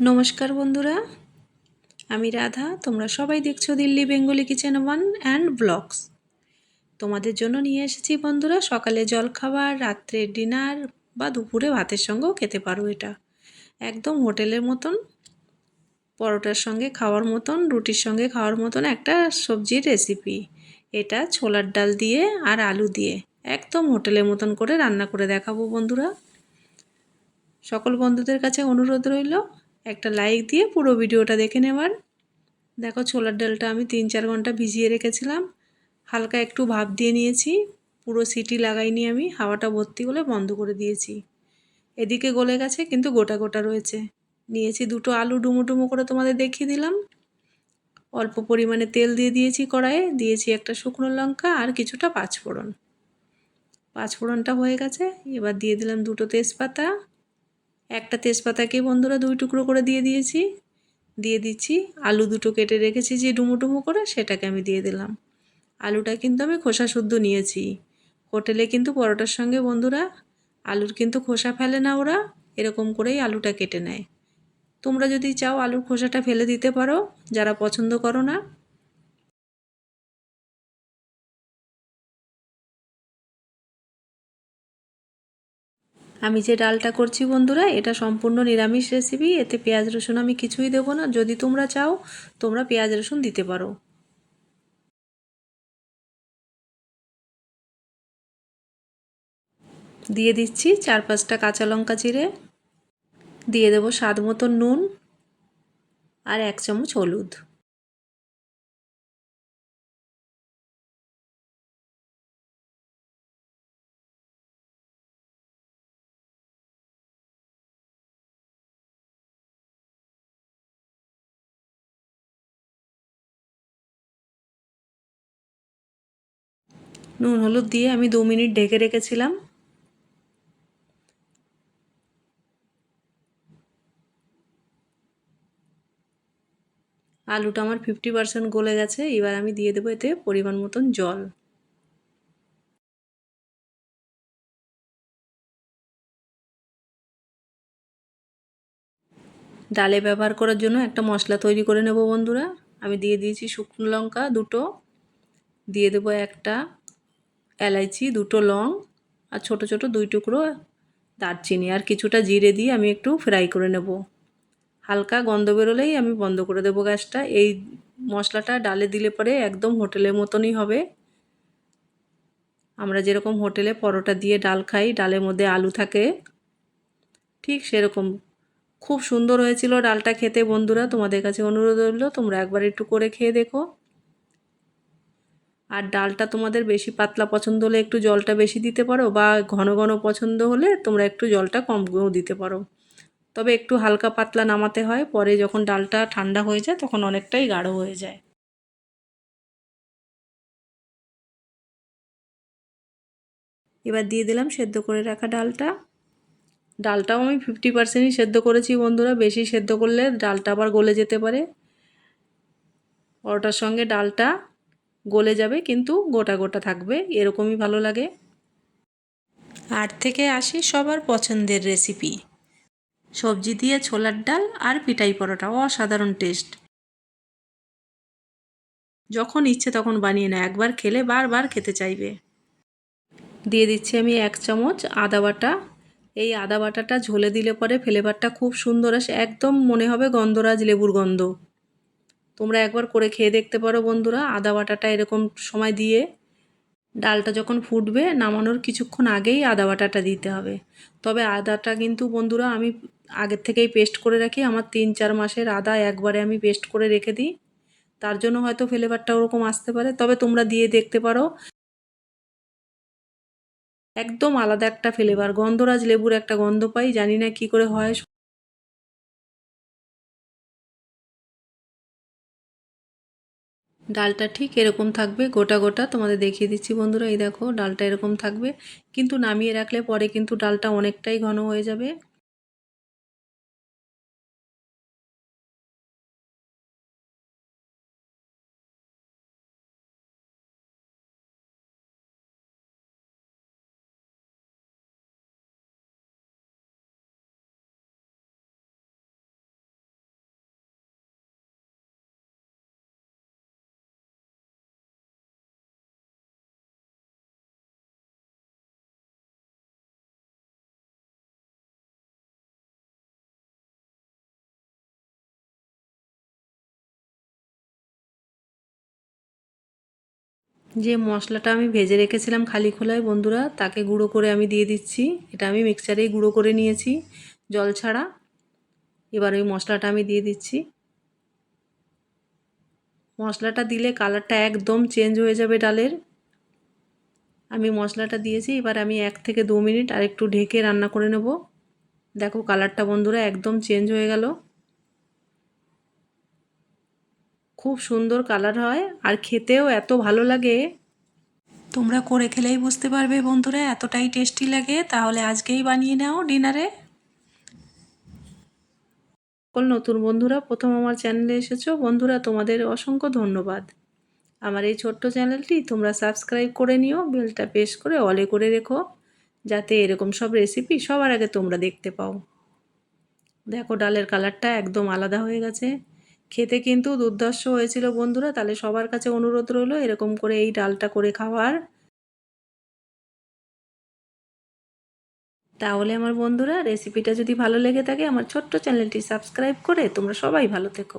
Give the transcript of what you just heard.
নমস্কার বন্ধুরা, আমি রাধা, তোমরা সবাই দেখছ Delhi Bengali kitchen one and vlogs. তোমাদের জন্য নিয়ে এসেছি বন্ধুরা, সকালে জলখাবার রাত্রে ডিনার বা দুপুরে ভাতের সঙ্গেও খেতে পারো এটা। একদম হোটেলের মতন, পরোটার সঙ্গে খাওয়ার মতন, রুটির সঙ্গে খাওয়ার মতন একটা সবজির রেসিপি এটা ছোলার ডাল দিয়ে আর আলু দিয়ে একদম হোটেলের মতন করে রান্না করে দেখাবো বন্ধুরা। সকল বন্ধুদের কাছে অনুরোধ রইল একটা লাইক দিয়ে পুরো ভিডিওটা দেখে নেবার দেখো ছোলার ডালটা আমি তিন চার ঘণ্টা ভিজিয়ে রেখেছিলাম। হালকা একটু ভাপ দিয়ে নিয়েছি। পুরো সিটি লাগাইনি আমি, হাওয়াটা ভর্তি হলে বন্ধ করে দিয়েছি। এদিকে গলে গেছে, কিন্তু গোটা গোটা রয়েছে। নিয়েছি দুটো আলু ডুমো ডুমো করে তোমাদের দেখিয়ে দিলাম। অল্প পরিমাণে তেল দিয়ে দিয়েছি কড়াইয়ে। দিয়েছি একটা শুকনো লঙ্কা আর কিছুটা পাঁচফোড়ন। পাঁচফোড়নটা হয়ে গেছে। এবার দিয়ে দিলাম দুটো তেজপাতা। একটা তেজপাতাকে বন্ধুরা দুই টুকরো করে দিয়ে দিয়েছি। দিয়ে দিচ্ছি। আলু দুটো কেটে রেখেছি যে ডুমো ডুমো করে, সেটাকে আমি দিয়ে দিলাম। আলুটা কিন্তু আমি খোসা শুদ্ধ নিয়েছি। হোটেলে কিন্তু পরোটার সঙ্গে বন্ধুরা আলুর কিন্তু খোসা ফেলে না ওরা, এরকম করেই আলুটা কেটে নেয়। তোমরা যদি চাও আলুর খোসাটা ফেলে দিতে পারো, যারা পছন্দ করো না আমি যে ডালটা করছি বন্ধুরা, এটা সম্পূর্ণ নিরামিষ রেসিপি এতে পেঁয়াজ, রসুন আমি কিছুই দেবো না। যদি তোমরা চাও, তোমরা পেঁয়াজ, রসুন দিতে পারো। দিয়ে দিচ্ছি চার পাঁচটা কাঁচা লঙ্কা চিড়ে দিয়ে দেবো স্বাদ মতো নুন আর এক চামচ হলুদ। নুন, হলুদ দিয়ে আমি দু মিনিট ঢেকে রেখেছিলাম। আলুটা আমার ফিফটি পারসেন্ট গলে গেছে, এবার আমি দিয়ে দেবো এতে পরিমাণ মতন জল। ডালে ব্যবহার করার জন্য একটা মশলা তৈরি করে নেব বন্ধুরা। আমি দিয়ে দিয়েছি শুকনো লঙ্কা দুটো, দিয়ে দেবো একটা। এলাইচি, দুটো লং আর ছোট ছোট দুই টুকরো দারচিনি আর কিছুটা জিরে দিয়ে আমি একটু ফ্রাই করে নেব। হালকা গন্ধ বেরোলেই আমি বন্ধ করে দেবো গ্যাসটা। এই মশলাটা ডালে দিলে পরে একদম হোটেলের মতনই হবে। আমরা যেরকম হোটেলে পরোটা দিয়ে ডাল খাই, ডালের মধ্যে আলু থাকে, ঠিক সেরকম। খুব সুন্দর হয়েছিল ডালটা খেতে বন্ধুরা, তোমাদের কাছে অনুরোধ রইল, তোমরা একবার একটু করে খেয়ে দেখো। আর ডালটা তোমাদের বেশি পাতলা পছন্দ হলে একটু জলটা বেশি দিতে পারো বা ঘন ঘন পছন্দ হলে তোমরা একটু জলটা কম দিতে পারো। তবে একটু হালকা পাতলা নামাতে হয়, পরে যখন ডালটা ঠান্ডা হয়ে যায় তখন অনেকটাই গাঢ় হয়ে যায়। এবার দিয়ে দিলাম সেদ্ধ করে রাখা ডালটা। ডালটাও আমি ফিফটি পার্সেন্টই সেদ্ধ করেছি বন্ধুরা, বেশি সেদ্ধ করলে ডালটা আবার গলে যেতে পারে। পরোটার সঙ্গে ডালটা গলে যাবে কিন্তু গোটা গোটা থাকবে এরকমই ভালো লাগে। আট থেকে আসি সবার পছন্দের রেসিপি সবজি দিয়ে ছোলার ডাল আর পিটাই পরোটা অসাধারণ টেস্ট যখন ইচ্ছে তখন বানিয়ে না একবার খেলে বারবার খেতে চাইবে। দিয়ে দিচ্ছি আমি এক চামচ আদা বাটা। এই আদা বাটাটা ঝোলে দিলে পরে ফ্লেভারটা খুব সুন্দর আসে একদম মনে হবে গন্ধরাজ লেবুর গন্ধ। তোমরা একবার করে খেয়ে দেখতে পারো বন্ধুরা। আদা বাটাটা এরকম সময় দিয়ে ডালটা যখন ফুটবে, নামানোর কিছুক্ষণ আগেই আদা বাটাটা দিতে হবে। তবে আদাটা কিন্তু বন্ধুরা আমি আগের থেকেই পেস্ট করে রাখি। আমার তিন চার মাসের আদা একবারে আমি পেস্ট করে রেখে দিই। তার জন্য হয়তো ফ্লেভারটা ওরকম আসতে পারে। তবে তোমরা দিয়ে দেখতে পারো। একদম আলাদা একটা ফ্লেভার, গন্ধরাজ লেবুর একটা গন্ধ পাই। জানি না কি করে হয়। ডালটা ঠিক এরকম থাকবে, গোটা গোটা তোমাদের দেখিয়ে দিচ্ছি বন্ধুরা, এই দেখো ডালটা এরকম থাকবে। কিন্তু নামিয়ে রাখলে পরে কিন্তু ডালটা অনেকটাই ঘন হয়ে যাবে। যে মশলাটা আমি ভেজে রেখেছিলাম খালি খোলায়, বন্ধুরা, তাকে গুঁড়ো করে আমি দিয়ে দিচ্ছি। এটা আমি মিক্সচারেই গুঁড়ো করে নিয়েছি, জল ছাড়া। এবার ওই মশলাটা আমি দিয়ে দিচ্ছি। মশলাটা দিলে কালারটা একদম চেঞ্জ হয়ে যাবে ডালের। আমি মশলাটা দিয়েছি, এবার আমি এক থেকে দু মিনিট আর একটু ঢেকে রান্না করে নেব। দেখো কালারটা বন্ধুরা, একদম চেঞ্জ হয়ে গেল। খুব সুন্দর কালার হয় আর খেতেও এত ভালো লাগে। তোমরা করে খেলেই বুঝতে পারবে বন্ধুরা এতটাই টেস্টি লাগে। তাহলে আজকেই বানিয়ে নাও ডিনারে। সকল নতুন বন্ধুরা প্রথম আমার চ্যানেলে এসেছ বন্ধুরা তোমাদের অসংখ্য ধন্যবাদ। আমার এই ছোট্ট চ্যানেলটি তোমরা সাবস্ক্রাইব করে নিও বেলটা প্রেস করে অলে করে রেখো যাতে এরকম সব রেসিপি সবার আগে তোমরা দেখতে পাও। দেখো ডালের কালারটা একদম আলাদা হয়ে গেছে। খেতে কিন্তু দুর্ধর্ষ হয়েছিল বন্ধুরা, তাহলে সবার কাছে অনুরোধ রইল এরকম করে এই ডালটা করে খাওয়ার। তাহলে আমার বন্ধুরা রেসিপিটা যদি ভালো লেগে থাকে, আমার ছোট্ট চ্যানেলটি সাবস্ক্রাইব করে তোমরা সবাই ভালো থেকো।